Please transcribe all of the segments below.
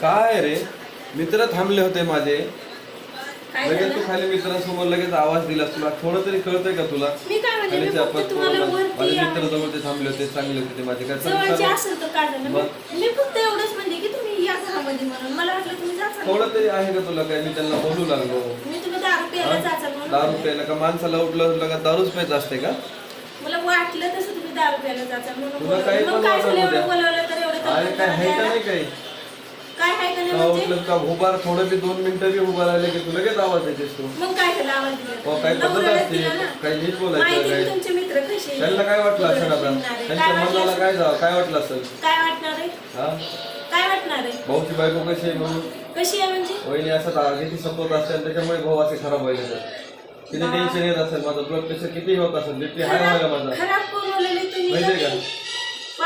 काय रे? मित्र थांबले होते माझे. काय लगेच झालं? तू खाली मित्रासमोर लगेच आवाज दिलास तुला. थोडं तरी कळतंय का तुला? मी काय म्हणले मी खाली फक्त आपण तुम्हाला माझे मित्र जवळ ते थांबले होते चांगले होते ते माझे. काय जवळचे चांगलं- असेल तर काय झालं? मग? मी- मी फक्त एवढंच म्हणले की तुम्ही या घरामध्ये म्हणून. मला वाटलं तुम्ही जाचा थोडं तरी आहे का तुला काय? मी त्यांना बोलू लागलो. मी तुम्ही दारू प्यायला जाचा म्हणून दारू म्हणले. प्यायला का? माणसाला उठलं उठलं का? दारूच प्यायचं असते का? मला वाटलं तसं तुम्ही दारू प्यायला जाचा म्हणून तुला काही बोलवलं. पण मग काय झालं? वाटत एवढं होत्या. बोलवलं तर एवढं अरे काय आहे का? नाही काही? काय आहे का नाही म्हणजे? का उभार थोडं बी दोन मिनिटं बी उभा राहिले की तुला लगेच आवाज येतेस तू मग काय झालं आवाज दिला? हो, काही पद्धत नवऱ्याला असते. दिला ना. काही नीट बोलायचं, माहिती काही- की तुमचे मित्र कसे आहेत. त्यांना काय वाटलं असेल आता. त्यांच्या काय वाटलं मनाला असेल? काय जा काय वाटलं असेल? काय वाटणार आहे? हा? काय वाटणार आहे? भाऊची बायको कशी आहे म्हणून? कशी आहे म्हणजे? वहिनी असं किती सपोर्ट असेल त्याच्यामुळे भाऊ असे खराब व्हायचे तर. किती टेन्शन येत असेल माझं ब्लड प्रेशर किती होत असेल बीपी हाय व्हायला खराब माझा? खराब कोण बोलले तुम्ही? माहितीये का का?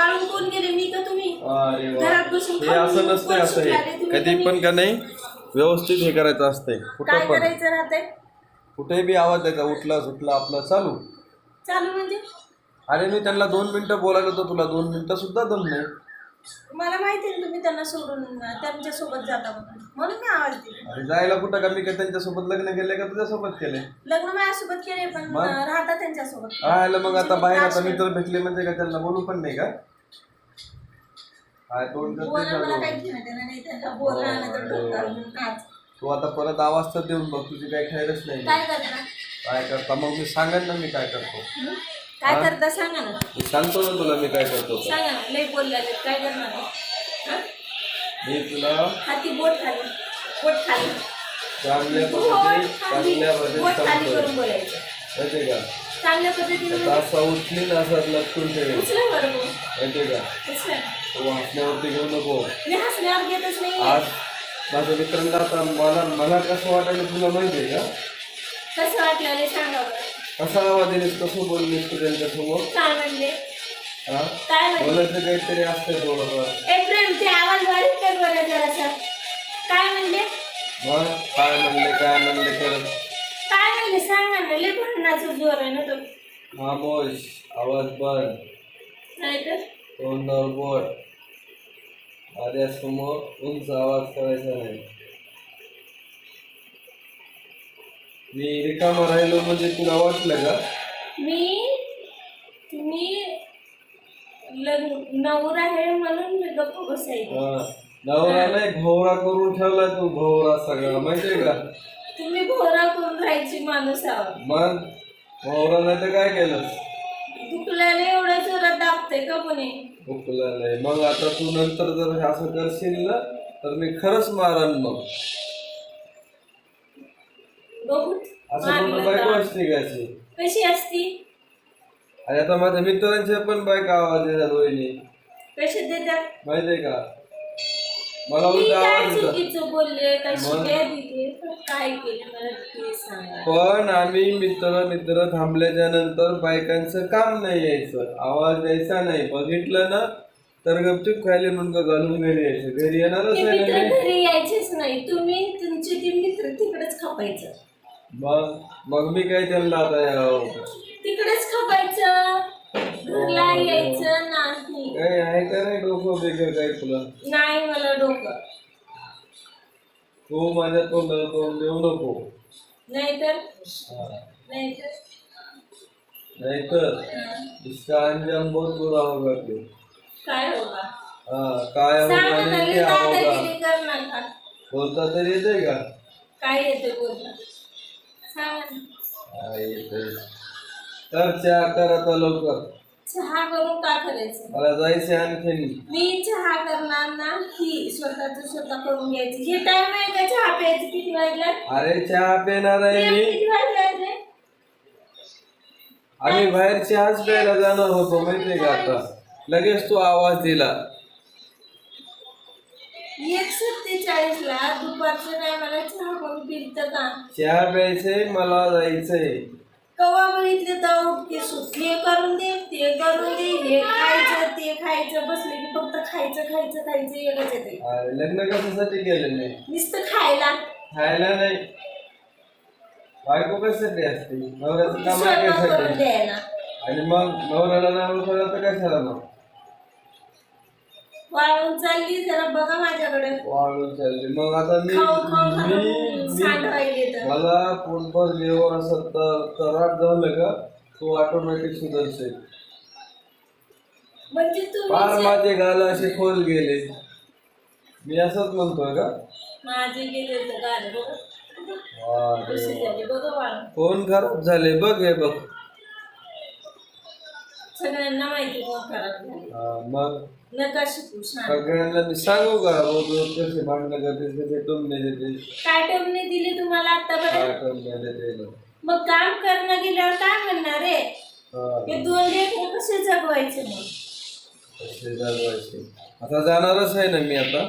ते? पाळून कोण गेले? मी का तुम्ही? अरे वा. घरात बसून हे खाऊन असं नसतंय असं हे. तुम्ही कधी कधी? पण का नाही व्यवस्थित हे करायचं असतंय. काय कुठं पण. करायचं राहतंय? कुठेही बी आवाज द्यायचा उठला सुटला आपला चालू. चालू म्हणजे? अरे मी त्यांना दोन मिनिटं बोलायला होतो तुला दोन मिनिटं सुद्धा दम नाही. मला माहिती आहे ना तुम्ही त्यांना सोडून त्यांच्यासोबत जाता म्हणून. म्हणून मी आवाज दिला. अरे जायला कुठं का? मी काय त्यांच्यासोबत लग्न केले का तुझ्यासोबत केले लग्न माझ्यासोबत केले पण मग? राहता त्यांच्यासोबत. राहायला मग आता बाहेर आता म्हणजे मित्र भेटले म्हणजे का त्यांना बोलू पण नाही का? काय तोंड करते बोलणं मला झालं. काही घेणं देणं नाही त्यांना बोलणं नाही तर डोक्यावर घेऊन नाच. तू आता परत आवाज तर देऊन बघ तुझी काही खैरच नाही. काय करता? मग मी सांगेन ना मी काय करतो. हं? काय करता? सांगा ना. मी सांगतो ना तुला मी काय करतो. ते. सांगा ना लई बोललेले काय करणार? हं? मी तुला हाती बोट खाली बोट खाली. चांगल्या बोट पद्धती खाली चांगल्या बोट पद्धती खाली सांगतो करून बोलायचं. माहितीये का? चांगल्या पद्धतीने आता असा उचली ना असा लटकून ठेवेल उचला बरोबर माहितीये का? उचला तू हसण्यावरती घेऊ नको. मी हसण्यावर घेतच नाही आज माझ्या मित्रांना आता मला मला कसं वाटायला तुला माहितीये का? कसं वाटलं रे सांगा बरं. कसा आवाज येईल कसं बोललीस तू त्यांच्यासमोर. काय म्हणले? हा? काय म्हणले? बोलायचं काहीतरी असतं थोडंफार. ए प्रेम ते आवाज बारीक कर बरं जरासा. काय म्हणले? मग काय म्हणले काय म्हणले खरं? काय म्हणले? सांगा ना लय भांडणाचा जोर आहे ना तो. खामोश आवाज बंद नाही तर? तोंडावर बोट समोर उंच आवाज करायचा नाही. मी रिकामा राहिलो म्हणजे तुला वाटलं का? मी तुम्ही लग्न नवरा आहे म्हणून मी गप्प बसायचे. हा. नवरा नाही घोरा करून ठेवलाय तू घोरा सगळा माहितीये का? तुम्ही घोरा करून राहायची माणूस आहोत. मग? घोरा नाही तर काय केलं दुखल्याने एवढ्या जोरात दाबते का कोणी? नाही मग आता तू नंतर जर हे असं करशील ना तर मी खरंच मारन मग. बघू. असं बायको तर. असते का अशी? कशी असती? आणि आता माझ्या मित्रांचे पण बायका आवाज येतात वहिनी. कशी देतात? माहितीये का? मला मी उलट काय आवाज येतात चुकीचं बोलले? काय मग? शिव्या दिले? काय केले? मला ते सांगा. पण आम्ही मित्र मित्र थांबल्याच्या नंतर बायकांचं काम नाही यायचं. आवाज द्यायचा नाही. बघितलं ना तर गपचूप खायला मुंडकं घालून घरी यायचं. घरी येणारच ते नाही मित्र ना मी. घरी यायचेच नाही. तुम्ही तुमचे ते मित्र तिकडेच खपायचं. मग मग मी काय त्यांना आता यावं? तिकडेच खपायचं. घरला यायचं नाही. काय आहे का नाही डोकं बिकं काय तुला. नाही मला डोकं. तू माझ्या तोंडाला तोंड देऊ नको. नाहीतर? हा. नाहीतर? नाहीतर? इसका अंजाम बहुत बुरा होगा तू काय होगा? हा काय होगा सांगा नाही लई क्या होगा. दादागिरी कर नका बोलता तरी येते का? काय येते बोलणं? सांगा ना. हा, येते. तर चहा कर आता लवकर. चहा करून का करायचं? मला जायचं आणखीन मी चहा करणार ना ही स्वतःच स्वतः करून घ्यायची. हे टाइम आहे का चहा प्यायचं किती वाजला? अरे चहा पिणार आहे मी. किती वाजले? रे आम्ही बाहेर चहाच प्यायला जाणार होतो माहितीये का आता? लगेच तू आवाज दिला. एक सत्तेचाळीस ला दुपारच्या टायमाला चहा करून पिलत का? चहा प्यायचंय मला जायचंय. कवा बघितले तर उठके सुट हे करून दे ते करून दे हे खायचं ते खायचं बसले की फक्त खायचं खायचं खायचं एकच येते. अरे लग्न कशासाठी केलं नाही? नुसतं खायला. खायला नाही. बायको कशासाठी असते? नवऱ्याचं काम स्वयंपाक करून द्यायला. आणि मग नवऱ्याला नाव तर कशाला मग? वाळून चालली जरा बघा माझ्याकडे. वाढून चालली. मग आता मी खाऊन खाऊन मी खाऊन मी- सांड राहिले तर. मला पोटभर जेवण असं तर तराट झालं का तो ऑटोमॅटिक सुधारते म्हणजे फार तुम्ही माझे गाल असे खोल गेले. मी असंच म्हणतोय का? माझे गेले तर गाणे बघा. कसे. झाले फोन खराब झाले बघ हे बघ. सगळ्यांना माहिती कोण खराब झाले हा, मग? नका शिकू सगळ्यांना मी सांगू का? रोज रोज कसे भांडणं करते कसे टोमणे देते काय टर्मने दिली तुम्हाला आतापर्यंत काय टोमणे देते मग काम करणं गेल्यावर काय म्हणणार रे हा, हे दोन लेकरं कसे जगवायचे मग? कसे जागवायचे? आता जाणारच आहे ना मी आता.